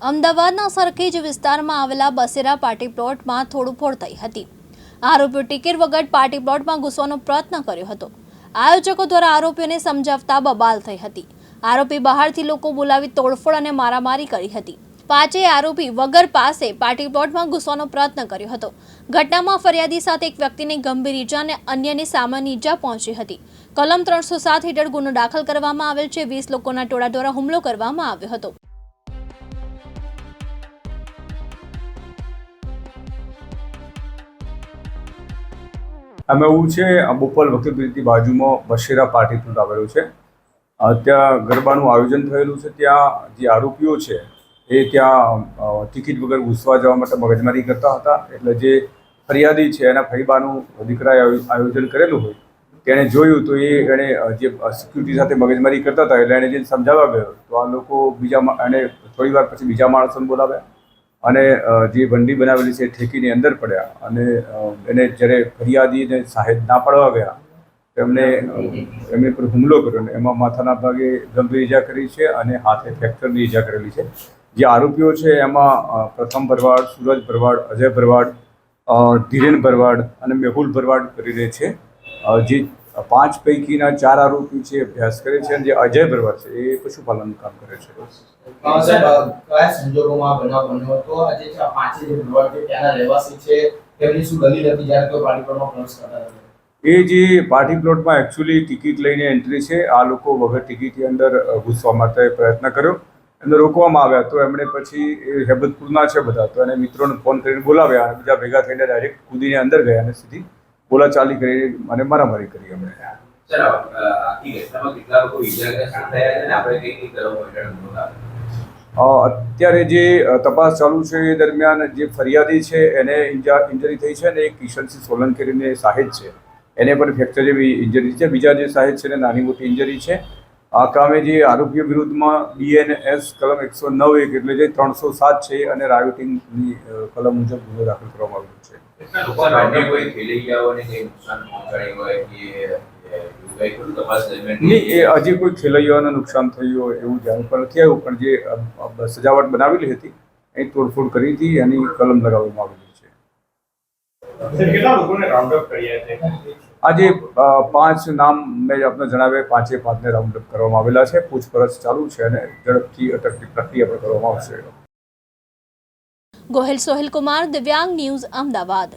અમદાવાદના સરખેજ વિસ્તારમાં આવેલા બસેરા પાર્ટી પ્લોટમાં તોડફોડ થઈ હતી. આરોપીઓ ટિકિટ વગર પાર્ટી પ્લોટમાં ઘૂસવાનો પ્રયત્ન કર્યો હતો. આયોજકો દ્વારા આરોપીઓને સમજાવતા બબાલ થઈ હતી. આરોપી બહારથી લોકો બોલાવી તોડફોડ અને મારામારી કરી હતી. પાંચેય આરોપી વગર પાસે પાર્ટી પ્લોટમાં ઘૂસવાનો પ્રયત્ન કર્યો હતો. ઘટનામાં ફરિયાદી સાથે એક વ્યક્તિને ગંભીર ઈજા અને અન્યને સામાન્ય ઈજા પહોંચી હતી. કલમ ત્રણસો સાત હેઠળ ગુનો દાખલ કરવામાં આવેલ છે. વીસ લોકોના ટોળા દ્વારા હુમલો કરવામાં આવ્યો હતો. અમે એવું છે બોપલ વકીલપીરની બાજુમાં બશેરા પાર્ટી પ્લોટ આવેલું છે. ત્યાં ગરબાનું આયોજન થયેલું છે, ત્યાં જે આરોપીઓ છે, એ ત્યાં ટિકિટ વગર ઘૂસવા જવા માટે મગજમારી કરતા હતા. એટલે જે ફરિયાદી છે, એના ફરીબાનું દીકરાએ આયોજન કરેલું હોય, તેણે જોયું તો એ એણે જે સિક્યુરિટી સાથે મગજમારી કરતા હતા, એટલે એણે જે સમજાવવા ગયો, તો આ લોકો બીજા એણે થોડી વાર પછી બીજા માણસોને બોલાવ્યા. અને જે બંડી બનાવેલી છે ઠેકીની અંદર પડ્યા અને એને જ્યારે ફરિયાદીને સાહેબ ના પાડવા ગયા, એમને એમની પર હુમલો કર્યો અને એમાં માથાના ભાગે ગંભીર ઈજા કરી છે અને હાથે ફ્રેક્ચરની ઈજા કરેલી છે. જે આરોપીઓ છે એમાં પ્રથમ ભરવાડ, સૂરજ ભરવાડ, અજય ભરવાડ ધીરેન ભરવાડ અને મેહુલ ભરવાડ કરીને છે. જે પાંચ પૈકીના ચાર આરોપી છે અભ્યાસ કરે છે અને જે અજય ભરવા છે એ પશુપાલનનું કામ કરે છે. કયા સંજોગોમાં બનાવ બન્યો હતો? આજે છે પાંચે જે ભરવાડ છે ત્યાંના રહેવાસી છે તેમની શું દલીલ હતી જ્યારે તેઓ પાણી પરમાં પ્રવેશ કરતા હતા? એ જે પાર્ટી પ્લોટમાં એકચ્યુઅલી ટિકિટ લઈને એન્ટ્રી છે આ લોકો વગર ટિકિટની અંદર ઘૂસવા માટે પ્રયત્ન કર્યો એમને રોકવામાં આવ્યા. તો એમણે પછી એ હેબતપુરના છે બધા. તો એને મિત્રોને ફોન કરીને બોલાવ્યા અને બીજા ભેગા થઈને ડાયરેક્ટ કૂદીને અંદર ગયા અને સીધી બોલાચાલી કરી અને મારામારી કરી અમે અત્યારે જે તપાસ ચાલુ છે એ દરમિયાન જે ફરિયાદી છે એને ઇન્જા ઇન્જરી થઈ છે અને એક કિશનસિંહ સોલંકી કરીને સાહેબ છે. એને પણ ફ્રેક્ચર જેવી ઇન્જરી છે. બીજા જે સાહેબ છે એને નાની મોટી ઇન્જરી છે. આ કામે જે આરોપીઓ વિરુદ્ધમાં બીએનએસ કલમ એકસો નવ એક એટલે જે ત્રણસો સાત છે અને રાયોટિંગની કલમ મુજબ ગુનો દાખલ કરવામાં આવ્યો છે. એ, હજી કોઈ ખેલૈયાઓને નુકસાન થયું હોય એવું જાણ પર નથી આવ્યું પણ જે સજાવટ બનાવેલી હતી એ તોડફોડ કરી હતી એની કલમ લગાવવામાં આવેલી છે સર કેટલા લોકોને રાઉન્ડ અપ કર્યા છે આજે પાંચ નામ મેં આપને જણાવ્યા પાંચે પાંચને રાઉન્ડ અપ કરવામાં આવેલા છે. પૂછપરછ ચાલુ છે અને ઝડપથી અટકની પ્રક્રિયા પણ કરવામાં આવશે. ગોહિલ સોહિલ કુમાર દિવ્યાંગ ન્યૂઝ અમદાવાદ.